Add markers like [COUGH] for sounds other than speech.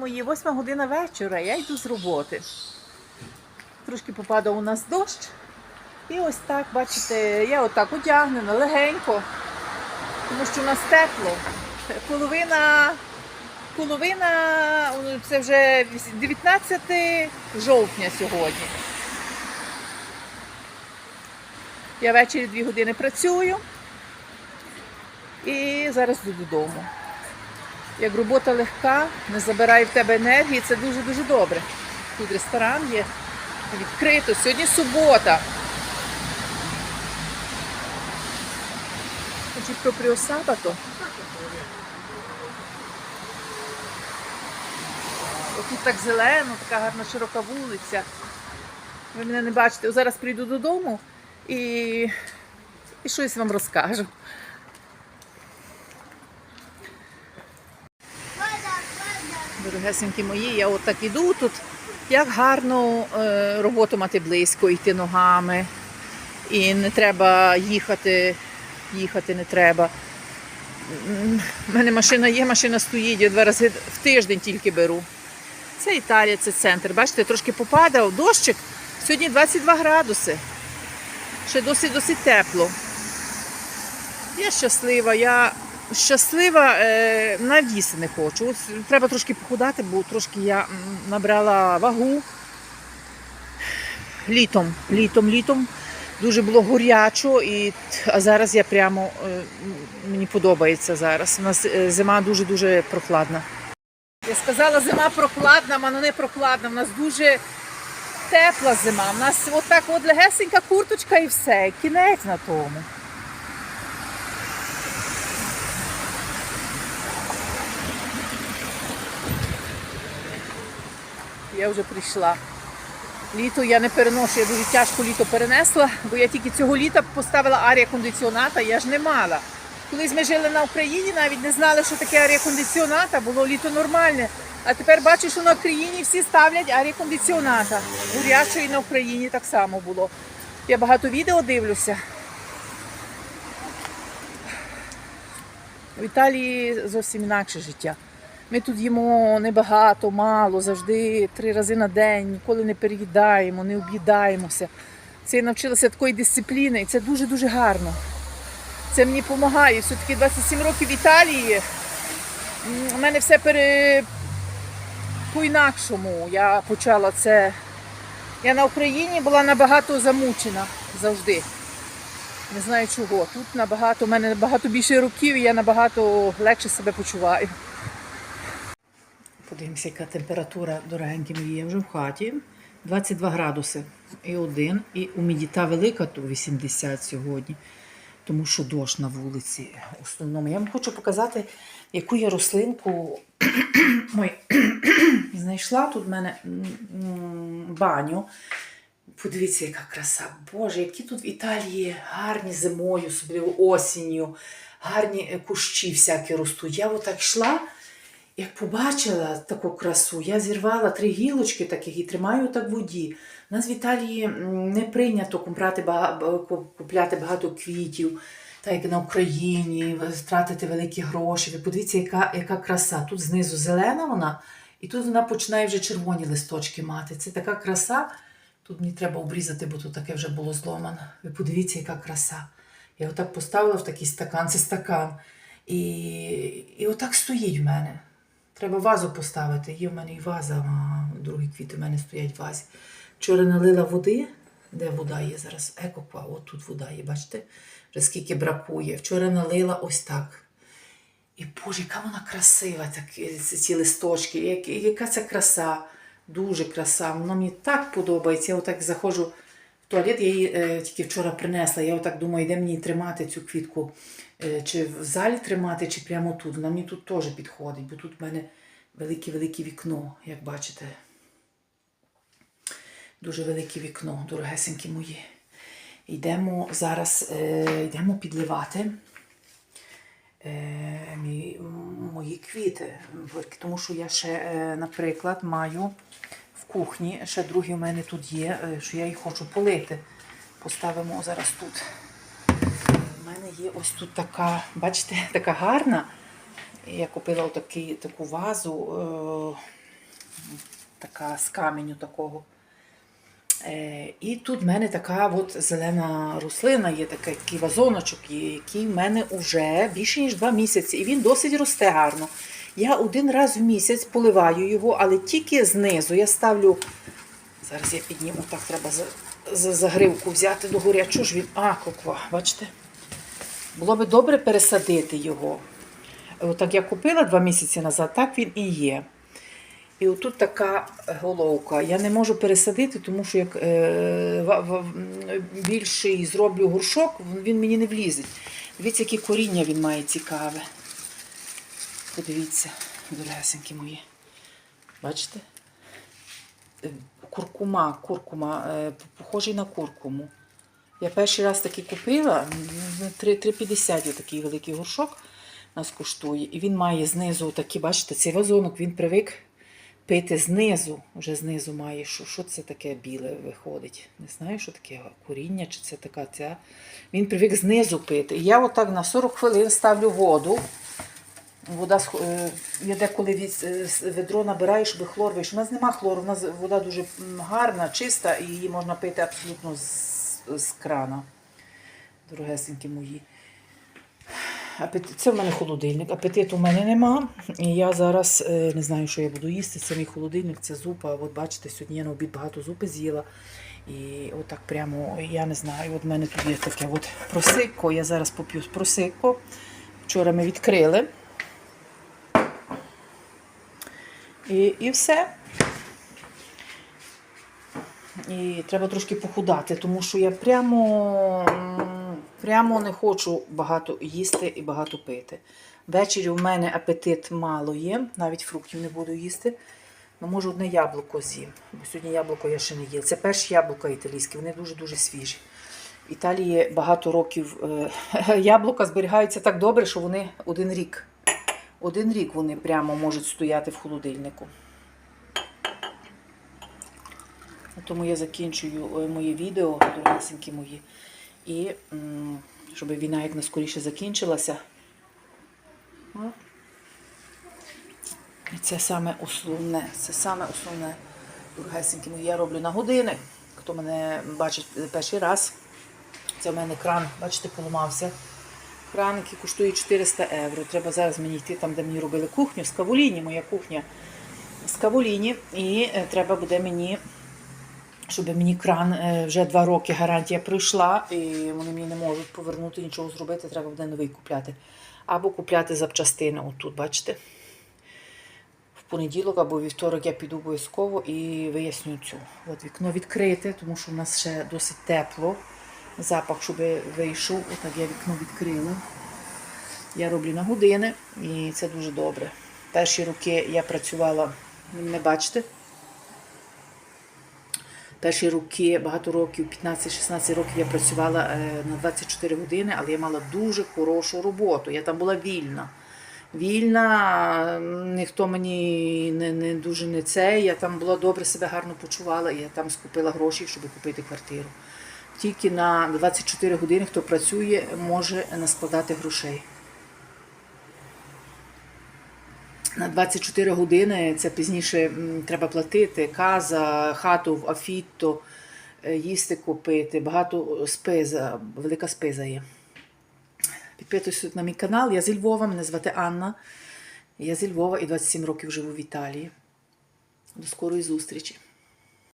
Мої восьма година вечора, я йду з роботи. Трошки попадав у нас дощ. І ось так, бачите, я отак одягнена легенько, тому що у нас тепло. Половина, половина, ну, це вже 19 жовтня сьогодні. Я ввечері дві години працюю і зараз йду додому. Як робота легка, не забирає в тебе енергії, це дуже-дуже добре. Тут ресторан є відкрито. Сьогодні субота. Oggi proprio sabato. Тут так зелено, така гарна широка вулиця. Ви мене не бачите. Зараз прийду додому і, і щось вам розкажу. Дорогесенькі мої, я отак іду тут. Як гарно е, роботу мати близько, йти ногами. І не треба їхати, їхати не треба. У мене машина є, машина стоїть, я два рази в тиждень тільки беру. Це Італія, це центр. Бачите, трошки попадав дощик. Сьогодні 22 градуси. Ще досить досить тепло. Я щаслива, я щаслива, е, навіси не хочу. От треба трошки похудати, бо трошки я набрала вагу. Літом, літом, літом. Дуже було горячо, і, а зараз я прямо е, мені подобається зараз. У нас е, зима дуже-дуже прохладна. Я сказала, зима прохладна, вона не прохладна. У нас дуже тепла зима. У нас отак от легесенька курточка і все. Кінець на тому. Я вже прийшла. Літо я не переношу, я дуже тяжко літо перенесла, бо я тільки цього літа поставила арія кондиціоната, я ж не мала. Колись ми жили на Україні, навіть не знали, що таке арія кондиціоната, було літо нормальне. А тепер бачу, що на Україні всі ставлять арія кондиціоната. Гурячої на Україні так само було. Я багато відео дивлюся. В Італії зовсім інакше життя. Ми тут їмо небагато, мало, завжди три рази на день, ніколи не переїдаємо, не об'їдаємося. Це я навчилася такої дисципліни, і це дуже-дуже гарно. Це мені допомагає. Все-таки 27 років Італії. У мене все пере... по-інакшому. Я почала це. Я на Україні була набагато замучена завжди. Не знаю чого. Тут набагато, у мене набагато більше років, і я набагато легше себе почуваю. Подивимося, яка температура, дорогенькі мої, я вже в хаті. 22 градуси і один. І умідіта велика, то 80 сьогодні, тому що дощ на вулиці. В основному. Я вам хочу показати, яку я рослинку [CLEARS THROAT] [CLEARS THROAT] знайшла тут в мене баню. Подивіться, яка краса. Боже, які тут в Італії гарні зимою, особливо осінню, гарні кущі всякі ростуть. Я отак йшла. Як побачила таку красу, я зірвала три гілочки таких і тримаю так в воді. У нас в Італії не прийнято купляти багато, квітів, так як на Україні, тратити великі гроші. Ви подивіться, яка, яка краса. Тут знизу зелена вона, і тут вона починає вже червоні листочки мати. Це така краса. Тут мені треба обрізати, бо тут таке вже було зломано. Ви подивіться, яка краса. Я отак поставила в такий стакан, це стакан. І, і отак стоїть в мене. Треба вазу поставити. Є в мене і ваза, а другі квіти в мене стоять в вазі. Вчора налила води. Де вода є зараз? Екоква, от тут вода є, бачите? Вже скільки бракує. Вчора налила ось так. І Боже, яка вона красива, так, ці ці листочки, як- яка це краса, дуже краса. Вона мені так подобається. Я отак заходжу в туалет, я її е, тільки вчора принесла. Я отак думаю, де мені тримати цю квітку, е, чи в залі тримати, чи прямо тут. Вона мені тут теж підходить, бо тут в мене велике-велике вікно, як бачите. Дуже велике вікно, дорогесенькі мої. Йдемо зараз, е, йдемо підливати е, мої квіти. Тому що я ще, е, наприклад, маю в кухні, ще другі в мене тут є, е, що я їх хочу полити. Поставимо зараз тут. Мене є ось тут така, бачите, [LAUGHS] така гарна. Я купила отакий, таку вазу. е, така з каменю такого. Е, і тут в мене така от зелена рослина, є такий, такий вазоночок, який в мене вже більше ніж два місяці. І він досить росте гарно. Я один раз в місяць поливаю його, але тільки знизу. Я ставлю. Зараз я підніму, так треба за, за загривку взяти догорі. А чого ж він? А, коква, бачите? Було би добре пересадити його. Отак я купила два місяці назад, так він і є. І отут така головка. Я не можу пересадити, тому що як е, ва- м, більший зроблю горшок, він мені не влізить. Дивіться, які коріння він має цікаве. Подивіться, дорогесенькі мої. Бачите? Е, Куркума, куркума, е, похожий на куркуму. Я перший раз такий купила, 3,50 є такий великий горшок нас коштує. І він має знизу такі, бачите, цей вазонок він привик пити знизу. Вже знизу має. Що, що це таке біле виходить? Не знаю, що таке коріння, чи це така ця. Він привик знизу пити. І я отак на 40 хвилин ставлю воду. Вода е, я деколи від е, ведро набираю, щоб хлор вийшов. У нас нема хлору, у нас вода дуже гарна, чиста, і її можна пити абсолютно з, з крана. Дорогесенькі мої. Це в мене холодильник. Апетиту в мене нема. І я зараз е, не знаю, що я буду їсти. Це мій холодильник, це зупа. От бачите, сьогодні я на обід багато зупи з'їла. І отак прямо, я не знаю, от в мене тут є таке от просикко. Я зараз поп'ю просикко. Вчора ми відкрили. І, і все. І треба трошки похудати, тому що я прямо, прямо не хочу багато їсти і багато пити. Ввечері у мене апетит мало є, навіть фруктів не буду їсти. Ну, може, одне яблуко з'їм. Бо сьогодні яблуко я ще не їла. Це перші яблука італійські, вони дуже-дуже свіжі. В Італії багато років е, [LAUGHS] яблука зберігаються так добре, що вони один рік. Один рік вони прямо можуть стояти в холодильнику. Тому я закінчую е, моє відео, дорогесенькі мої. І щоб війна як наскоріше закінчилася. Це саме основне. Це саме основне, дорогесенькі мої. Я роблю на години. Хто мене бачить перший раз, це в мене кран, бачите, поламався. Кран, який коштує 400 євро. Треба зараз мені йти там, де мені робили кухню, з Каволіні, моя кухня з Каволіні. І е, треба буде мені щоб мені кран е, вже два роки гарантія пройшла, і вони мені не можуть повернути нічого зробити, треба буде новий купляти. Або купляти запчастини. Отут, бачите. В понеділок або вівторок я піду обов'язково і виясню цю. От вікно відкрите, тому що в нас ще досить тепло. Запах, щоб вийшов. Отак я вікно відкрила. Я роблю на години, і це дуже добре. Перші роки я працювала, не бачите. Перші роки, багато років, 15-16 років я працювала е, на 24 години, але я мала дуже хорошу роботу. Я там була вільна. Вільна, ніхто мені не, не дуже не це. Я там була добре себе гарно почувала, і я там скупила гроші, щоб купити квартиру. Тільки на 24 години, хто працює, може наскладати грошей. На 24 години це пізніше треба платити, каза, хату в Афітто, е, їсти купити, багато спиза, велика спиза є. Підписуйтесь на мій канал. Я зі Львова, мене звати Анна. Я зі Львова і 27 років живу в Італії. До скорої зустрічі!